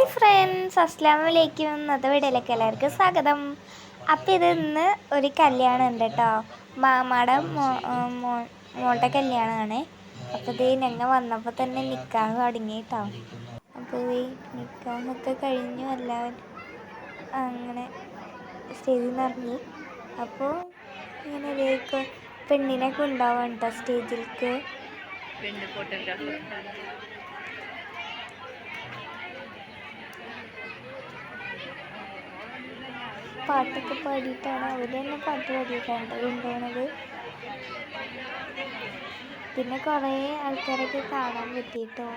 Hi friends അസ്ലാം വലൈക്കും ഇന്നത്തെ വീഡിയോയിലേക്ക് എല്ലാവർക്കും സ്വാഗതം. അപ്പോൾ ഇത് ഇന്ന് ഒരു കല്യാണം ഉണ്ട് കേട്ടോ മാമാടെ മോളുടെ കല്യാണമാണ്. അപ്പോൾ ഇത് ഞങ്ങൾ വന്നപ്പോൾ തന്നെ നിൽക്കാൻ തുടങ്ങി കേട്ടോ അപ്പോൾ ഈ നിക്കാഹൊക്കെ കഴിഞ്ഞു എല്ലാവരും അങ്ങനെ സ്റ്റേജിൽ നിന്ന് ഇറങ്ങി. അപ്പോൾ ഇങ്ങനെ ഇതേക്ക് പെണ്ണിനൊക്കെ ഉണ്ടാവാണ് കേട്ടോ സ്റ്റേജിലേക്ക് പാട്ടൊക്കെ പാടിയിട്ടാണ് അവർ തന്നെ പാട്ട് പാടിയിട്ടാണ് കൊണ്ടുപോകുന്നത് പിന്നെ കുറേ ആൾക്കാരൊക്കെ കാണാൻ പറ്റിയിട്ടോ.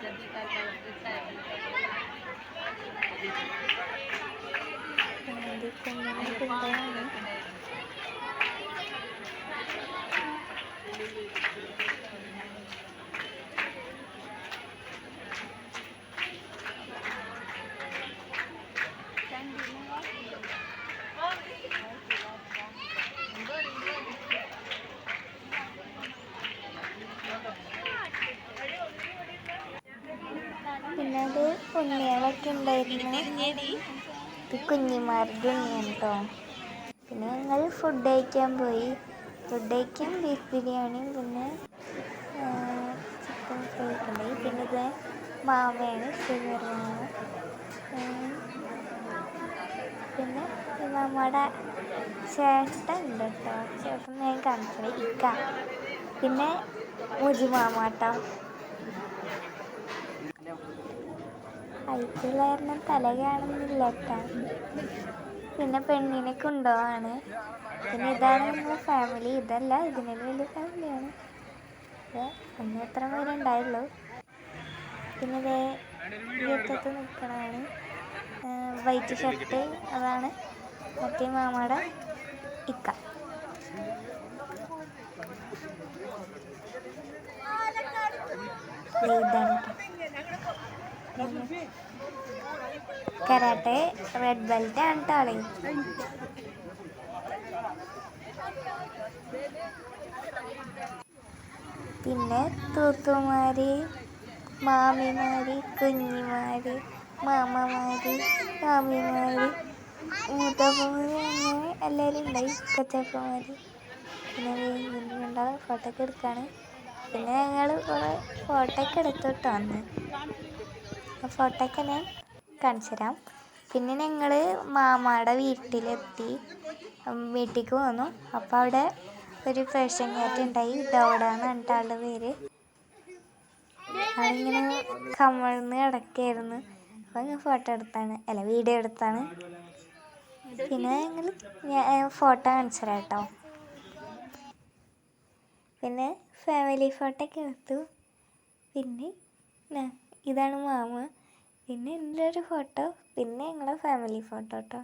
കൊണ്ടുപോകാണ് പിന്നെ അത് ഉണ്ണികളൊക്കെ ഉണ്ടായിരുന്നു. ഇത് കുഞ്ഞിമാരുടെ ഉണ്ണിയാണ് കേട്ടോ പിന്നെ ഞങ്ങൾ ഫുഡ് കഴിക്കാൻ പോയി. ഫുഡ് കഴിക്കാൻ ബീഫ് ബിരിയാണിയും പിന്നെ ചിക്കൻ ഫ്രൈ ഉണ്ടായി. പിന്നെ ഇത് മാമ ഉം, പിന്നെ നമ്മുടെ ഉണ്ട് കേട്ടോ. ചേട്ടൻ ഞാൻ കാണിച്ചത് ഇക്ക. പിന്നെ മുജി മാമ കേട്ടോ. തല കാണുന്നില്ല കേട്ടോ. പിന്നെ പെണ്ണിനെ കൊണ്ടുപോവാണ് പിന്നെ ഇതാണ് നമ്മുടെ ഫാമിലി ഇതല്ല ഇതിനൊരു വലിയ ഫാമിലിയാണ് അന്ന് എത്ര പേരുണ്ടായുള്ളൂ. പിന്നെ ഇതേ വീട്ടത്ത് നിൽക്കണതാണ് വൈറ്റ് ഷർട്ട് അതാണ് മറ്റേ മാമയുടെ ഇക്ക. കരാട്ടെ റെഡ് ബെൽറ്റ് ആണ് ടാളി പിന്നെ തൂത്തുമാര് മാമിമാര് കുഞ്ഞിമാര് മാമമാര് മാമിമാര് മൂത്തപ്പമാര് അങ്ങനെ എല്ലാവരും ഉണ്ടായി കൊച്ചപ്പമാര് പിന്നെ രണ്ടാളും ഫോട്ടോ ഒക്കെ എടുക്കാണ്. പിന്നെ ഞങ്ങൾ കുറേ ഫോട്ടോ ഒക്കെ എടുത്തു കേട്ടോ അന്ന്. ആ ഫോട്ടോ ഒക്കെ ഞാൻ കാണിച്ചു തരാം. പിന്നെ ഞങ്ങൾ മാമാടെ വീട്ടിലെത്തി. വീട്ടിലേക്ക് പോന്നു അപ്പോൾ അവിടെ ഒരു ഫാഷൻ കാറ്റ് ഉണ്ടായി. ഡോഡാന്ന് പറഞ്ഞിട്ട് ആളുടെ പേര്. അതിങ്ങനെ കമഴ്ന്ന് കിടക്കായിരുന്നു അപ്പോൾ ഞാൻ ഫോട്ടോ എടുത്താണ്. അല്ല വീഡിയോ എടുത്താണ്. പിന്നെ ഞങ്ങൾ ഫോട്ടോ കാണിച്ചു കേട്ടോ. പിന്നെ ഫാമിലി ഫോട്ടോ ഒക്കെ എടുത്തു. പിന്നെ ഇതാണ് മാമ. പിന്നെ എന്റെ ഒരു ഫോട്ടോ പിന്നെ ഞങ്ങളുടെ ഫാമിലി ഫോട്ടോ കേട്ടോ.